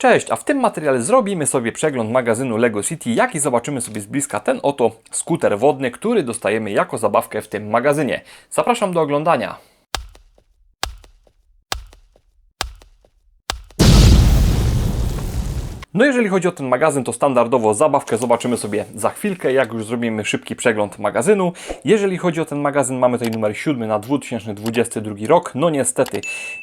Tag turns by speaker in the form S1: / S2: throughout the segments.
S1: Cześć, a w tym materiale zrobimy sobie przegląd magazynu LEGO City, jak i zobaczymy sobie z bliska ten oto skuter wodny, który dostajemy jako zabawkę w tym magazynie. Zapraszam do oglądania. No jeżeli chodzi o ten magazyn, to standardowo zabawkę zobaczymy sobie za chwilkę, jak już zrobimy szybki przegląd magazynu. Jeżeli chodzi o ten magazyn, mamy tutaj numer 7 na 2022 rok. No niestety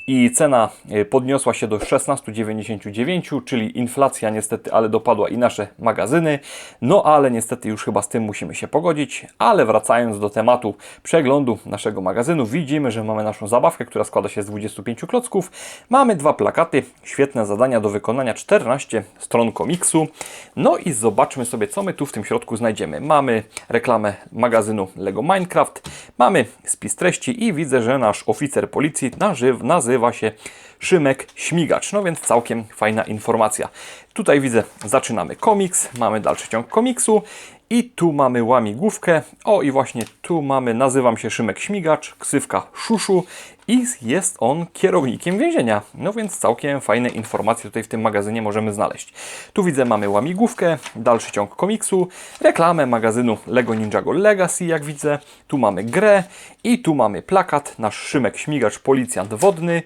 S1: i cena y, podniosła się do 16,99, czyli inflacja niestety, ale dopadła i nasze magazyny. No ale niestety już chyba z tym musimy się pogodzić. Ale wracając do tematu przeglądu naszego magazynu, widzimy, że mamy naszą zabawkę, która składa się z 25 klocków. Mamy dwa plakaty, świetne zadania do wykonania, 14 stron komiksu. No i zobaczmy sobie, co my tu w tym środku znajdziemy. Mamy reklamę magazynu LEGO Minecraft, mamy spis treści i widzę, że nasz oficer policji nazyw, nazywa się Szymek Śmigacz. No więc całkiem fajna informacja. Tutaj widzę, zaczynamy komiks, mamy dalszy ciąg komiksu i tu mamy łamigłówkę. O i właśnie tu mamy, nazywam się Szymek Śmigacz, ksywka Szuszu i jest on kierownikiem więzienia. No więc całkiem fajne informacje tutaj w tym magazynie możemy znaleźć. Tu widzę, mamy łamigłówkę, dalszy ciąg komiksu, reklamę magazynu Lego Ninjago Legacy, jak widzę. Tu mamy grę i tu mamy plakat, nasz Szymek Śmigacz, policjant wodny.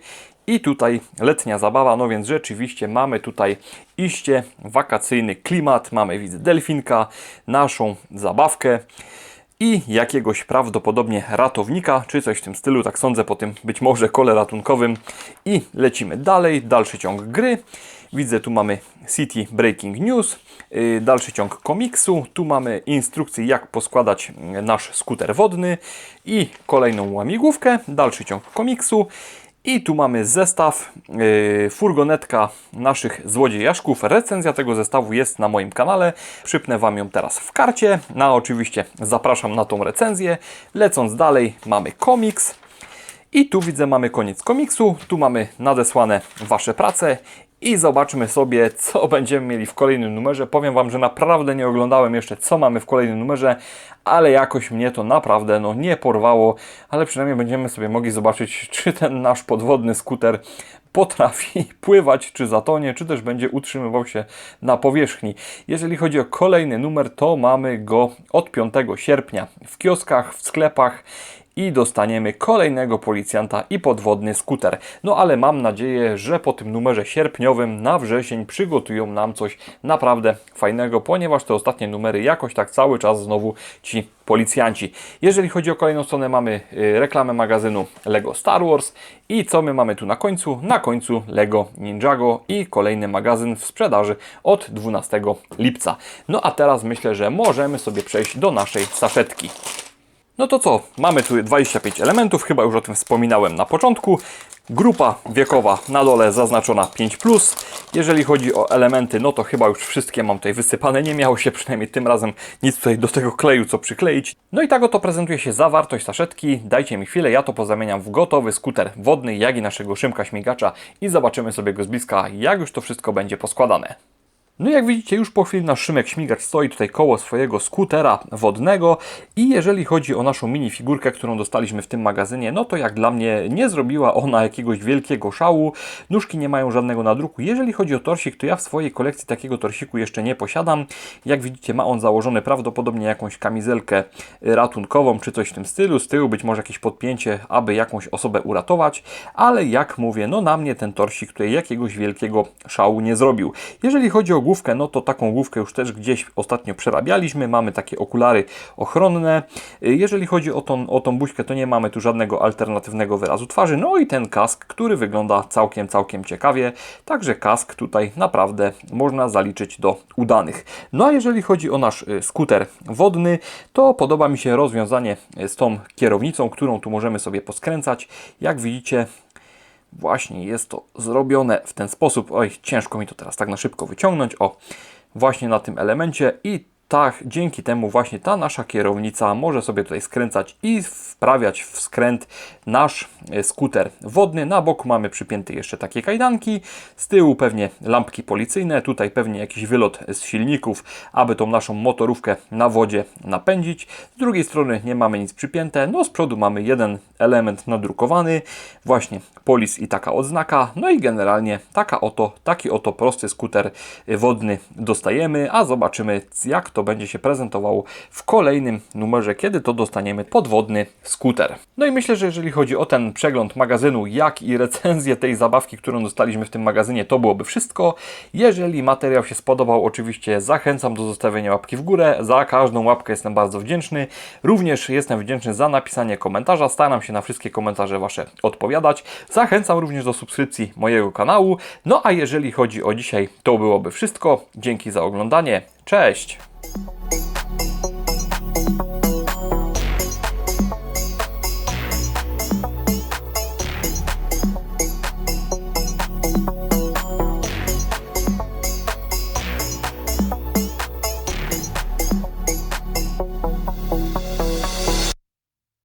S1: I tutaj letnia zabawa, no więc rzeczywiście mamy tutaj iście wakacyjny klimat, mamy widzę delfinka, naszą zabawkę i jakiegoś prawdopodobnie ratownika, czy coś w tym stylu, tak sądzę po tym być może kole ratunkowym. I lecimy dalej, dalszy ciąg gry. Widzę, tu mamy City Breaking News, yy, dalszy ciąg komiksu, tu mamy instrukcję jak poskładać yy, nasz skuter wodny i kolejną łamigłówkę, dalszy ciąg komiksu. I tu mamy zestaw, yy, furgonetka naszych złodziejaszków. Recenzja tego zestawu jest na moim kanale. Przypnę Wam ją teraz w karcie. No oczywiście zapraszam na tą recenzję. Lecąc dalej mamy komiks. I tu widzę mamy koniec komiksu. Tu mamy nadesłane Wasze prace. I zobaczmy sobie, co będziemy mieli w kolejnym numerze. Powiem Wam, że naprawdę nie oglądałem jeszcze, co mamy w kolejnym numerze, ale jakoś mnie to naprawdę no, nie porwało. Ale przynajmniej będziemy sobie mogli zobaczyć, czy ten nasz podwodny skuter potrafi pływać, czy zatonie, czy też będzie utrzymywał się na powierzchni. Jeżeli chodzi o kolejny numer, to mamy go od 5 sierpnia w kioskach, w sklepach i dostaniemy kolejnego policjanta i podwodny skuter. No ale mam nadzieję, że po tym numerze sierpniowym na wrzesień przygotują nam coś naprawdę fajnego, ponieważ te ostatnie numery jakoś tak cały czas znowu ci policjanci. Jeżeli chodzi o kolejną stronę, mamy y, reklamę magazynu LEGO Star Wars i co my mamy tu na końcu? Na końcu LEGO Ninjago i kolejny magazyn w sprzedaży od 12 lipca. No a teraz myślę, że możemy sobie przejść do naszej saszetki. No to co? Mamy tu 25 elementów, chyba już o tym wspominałem na początku. Grupa wiekowa na dole zaznaczona 5. Jeżeli chodzi o elementy, no to chyba już wszystkie mam tutaj wysypane. Nie miało się przynajmniej tym razem nic tutaj do tego kleju co przykleić. No i tak oto prezentuje się zawartość saszetki. Dajcie mi chwilę, ja to pozamieniam w gotowy skuter wodny, jak i naszego szymka śmigacza i zobaczymy sobie go z bliska, jak już to wszystko będzie poskładane. No jak widzicie, już po chwili nasz Szymek Śmigacz stoi tutaj koło swojego skutera wodnego i jeżeli chodzi o naszą minifigurkę, którą dostaliśmy w tym magazynie, no to jak dla mnie nie zrobiła ona jakiegoś wielkiego szału, nóżki nie mają żadnego nadruku. Jeżeli chodzi o torsik, to ja w swojej kolekcji takiego torsiku jeszcze nie posiadam. Jak widzicie, ma on założony prawdopodobnie jakąś kamizelkę ratunkową, czy coś w tym stylu, z tyłu być może jakieś podpięcie, aby jakąś osobę uratować, ale jak mówię, no na mnie ten torsik tutaj jakiegoś wielkiego szału nie zrobił. Jeżeli chodzi o główkę, no to taką główkę już też gdzieś ostatnio przerabialiśmy. Mamy takie okulary ochronne. Jeżeli chodzi o tą, o tą buźkę, to nie mamy tu żadnego alternatywnego wyrazu twarzy. No i ten kask, który wygląda całkiem, całkiem ciekawie. Także kask tutaj naprawdę można zaliczyć do udanych. No a jeżeli chodzi o nasz y, skuter wodny, to podoba mi się rozwiązanie y, z tą kierownicą, którą tu możemy sobie poskręcać. Jak widzicie, Właśnie jest to zrobione w ten sposób. Oj, ciężko mi to teraz tak na szybko wyciągnąć. O, właśnie na tym elemencie i tak, dzięki temu właśnie ta nasza kierownica może sobie tutaj skręcać i wprawiać w skręt nasz e, skuter wodny. Na boku mamy przypięte jeszcze takie kajdanki, z tyłu pewnie lampki policyjne, tutaj pewnie jakiś wylot z silników, aby tą naszą motorówkę na wodzie napędzić. Z drugiej strony nie mamy nic przypięte, no z przodu mamy jeden element nadrukowany, właśnie polis i taka odznaka, no i generalnie taka oto, taki oto prosty skuter wodny dostajemy, a zobaczymy jak to będzie się prezentowało w kolejnym numerze, kiedy to dostaniemy podwodny skuter. No i myślę, że jeżeli chodzi o ten przegląd magazynu, jak i recenzję tej zabawki, którą dostaliśmy w tym magazynie, to byłoby wszystko. Jeżeli materiał się spodobał, oczywiście zachęcam do zostawienia łapki w górę. Za każdą łapkę jestem bardzo wdzięczny. Również jestem wdzięczny za napisanie komentarza. Staram się na wszystkie komentarze Wasze odpowiadać. Zachęcam również do subskrypcji mojego kanału. No a jeżeli chodzi o dzisiaj, to byłoby wszystko. Dzięki za oglądanie. Cześć!